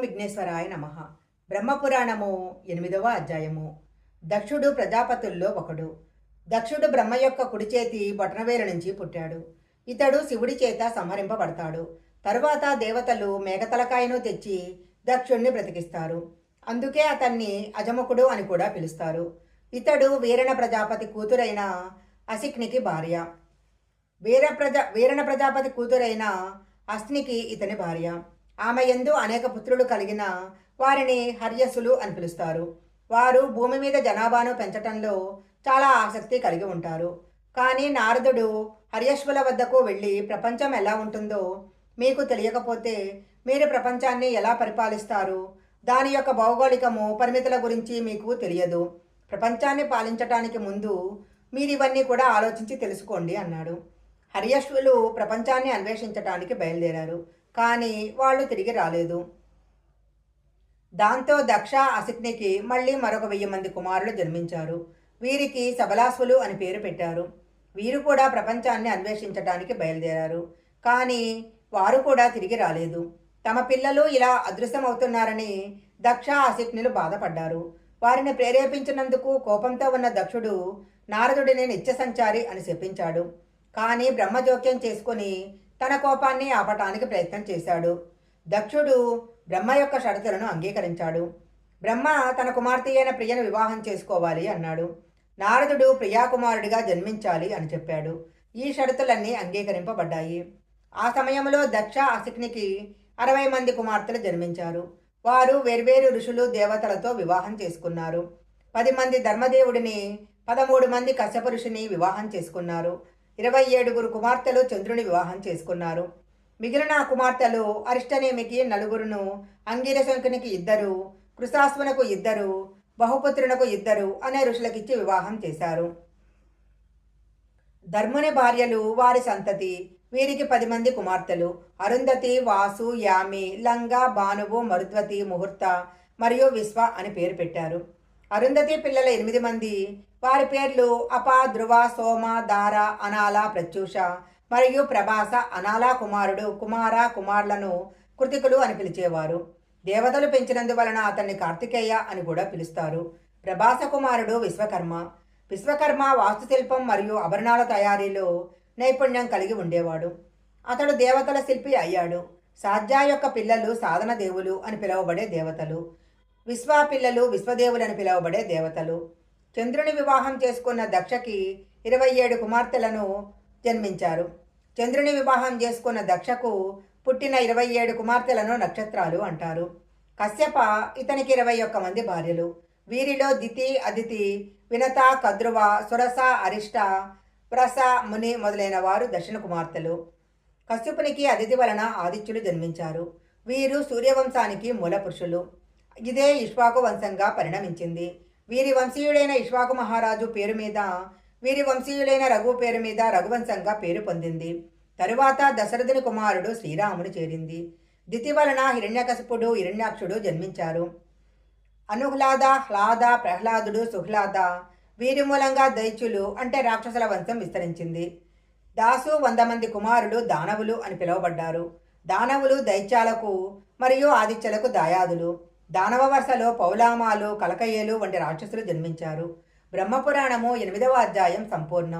విఘ్నేశ్వరాయ నమ. బ్రహ్మపురాణము ఎనిమిదవ అధ్యాయము. దక్షుడు ప్రజాపతుల్లో ఒకడు. దక్షుడు బ్రహ్మ యొక్క కుడి చేతి బొటనవేలు నుంచి పుట్టాడు. ఇతడు శివుడి చేత సంహరింపబడతాడు. తరువాత దేవతలు మేఘతలకాయను తెచ్చి దక్షుణ్ణి బ్రతికిస్తారు. అందుకే అతన్ని అజముఖుడు అని కూడా పిలుస్తారు. ఇతడు వీరణ ప్రజాపతి కూతురైన అసిక్నికి భార్య. వీర ప్రజ వీరణ ప్రజాపతి కూతురైన అస్నికి ఇతని భార్య. ఆమె ఎందు అనేక పుత్రులు కలిగిన వారిని హర్యసులు అని పిలుస్తారు. వారు భూమి మీద జనాభాను పెంచటంలో చాలా ఆసక్తి కలిగి ఉంటారు. కానీ నారదుడు హర్యశ్వుల వద్దకు వెళ్ళి ప్రపంచం ఎలా ఉంటుందో మీకు తెలియకపోతే మీరు ప్రపంచాన్ని ఎలా పరిపాలిస్తారు? దాని యొక్క భౌగోళికము పరిమితుల గురించి మీకు తెలియదు. ప్రపంచాన్ని పాలించటానికి ముందు మీరు ఇవన్నీ కూడా ఆలోచించి తెలుసుకోండి అన్నాడు. హర్యశ్వులు ప్రపంచాన్ని అన్వేషించటానికి బయలుదేరారు. కానీ వాళ్ళు తిరిగి రాలేదు. దాంతో దక్ష అసిక్నికి మళ్ళీ మరొక వెయ్యి మంది కుమారులు జన్మించారు. వీరికి సబలాసులు అని పేరు పెట్టారు. వీరు కూడా ప్రపంచాన్ని అన్వేషించడానికి బయలుదేరారు. కానీ వారు కూడా తిరిగి రాలేదు. తమ పిల్లలు ఇలా అదృశ్యమవుతున్నారని దక్ష అసిక్నులు బాధపడ్డారు. వారిని ప్రేరేపించినందుకు కోపంతో ఉన్న దక్షుడు నారదుడిని నిత్య సంచారి అని శపించాడు. కానీ బ్రహ్మ జోక్యం చేసుకుని తన కోపాన్ని ఆపటానికి ప్రయత్నం చేశాడు. దక్షుడు బ్రహ్మ యొక్క షరతులను అంగీకరించాడు. బ్రహ్మ తన కుమార్తె అయిన ప్రియను వివాహం చేసుకోవాలి అన్నాడు. నారదుడు ప్రియాకుమారుడిగా జన్మించాలి అని చెప్పాడు. ఈ షరతులన్నీ అంగీకరింపబడ్డాయి. ఆ సమయంలో దక్ష అసిక్నికి అరవై మంది కుమార్తెలు జన్మించారు. వారు వేర్వేరు ఋషులు దేవతలతో వివాహం చేసుకున్నారు. పది మంది ధర్మదేవుడిని పదమూడు మంది కశ్యప ఋషిని వివాహం చేసుకున్నారు. ఇరవై ఏడుగురు కుమార్తెలు చంద్రుని వివాహం చేసుకున్నారు. మిగిలిన కుమార్తెలు అరిష్టనేమికి నలుగురును అంగిరశంకునికి ఇద్దరు కృషాశ్వనకు ఇద్దరు బహుపుత్రునకు ఇద్దరు అనే ఋషులకిచ్చి వివాహం చేశారు. ధర్ముని భార్యలు వారి సంతతి వీరికి పది మంది కుమార్తెలు. అరుంధతి వాసు యామి లంగ భానువు మరుద్వతి ముహూర్త మరియు విశ్వ అని పేరు పెట్టారు. అరుంధతి పిల్లల ఎనిమిది మంది. వారి పేర్లు అప ధ్రువ సోమ దార అనాల ప్రత్యూష మరియు ప్రభాస అనాల కుమారుడు కుమార కుమారులను కృతికులు అని పిలిచేవారు. దేవతలు పెంచినందువలన అతన్ని కార్తికేయ అని కూడా పిలుస్తారు. ప్రభాస కుమారుడు విశ్వకర్మ. విశ్వకర్మ వాస్తుశిల్పం మరియు ఆభరణాల తయారీలో నైపుణ్యం కలిగి ఉండేవాడు. అతడు దేవతల శిల్పి అయ్యాడు. సాధ్యా యొక్క పిల్లలు సాధన దేవులు అని పిలువబడే దేవతలు. విశ్వాపిల్లలు పిల్లలు పిలువబడే దేవతలు. చంద్రుని వివాహం చేసుకున్న దక్షకి ఇరవై ఏడు కుమార్తెలను జన్మించారు. చంద్రుని వివాహం చేసుకున్న దక్షకు పుట్టిన ఇరవై ఏడు కుమార్తెలను నక్షత్రాలు అంటారు. కశ్యప ఇతనికి ఇరవై ఒక్క మంది భార్యలు. వీరిలో దితి అదితి వినత కద్రువ సురస అరిష్ట ప్రస ముని మొదలైన వారు దక్షిణ కుమార్తెలు. కశ్యపునికి అదితి వలన ఆదిత్యులు జన్మించారు. వీరు సూర్యవంశానికి మూల పురుషులు. ఇదే ఇష్వాకు వంశంగా పరిణమించింది. వీరి వంశీయుడైన ఇష్వాకు మహారాజు పేరు మీద వీరి వంశీయులైన రఘు పేరు మీద రఘువంశంగా పేరు పొందింది. తరువాత దశరథుని కుమారుడు శ్రీరాముడు చేరింది. దితి వలన హిరణ్యకశపుడు హిరణ్యాక్షుడు జన్మించారు. అనుహ్లాద హ్లాద ప్రహ్లాదుడు సుహ్లాద వీరి మూలంగా దైత్యులు అంటే రాక్షసుల వంశం విస్తరించింది. దాసు వంద మంది కుమారులు దానవులు అని పిలువబడ్డారు. దానవులు దైత్యాలకు మరియు ఆదిత్యలకు దాయాదులు. దానవ వరుసలో పౌలామాలు కలకయ్యలు వంటి రాక్షసులు జన్మించారు. బ్రహ్మపురాణము ఎనిమిదవ అధ్యాయం సంపూర్ణం.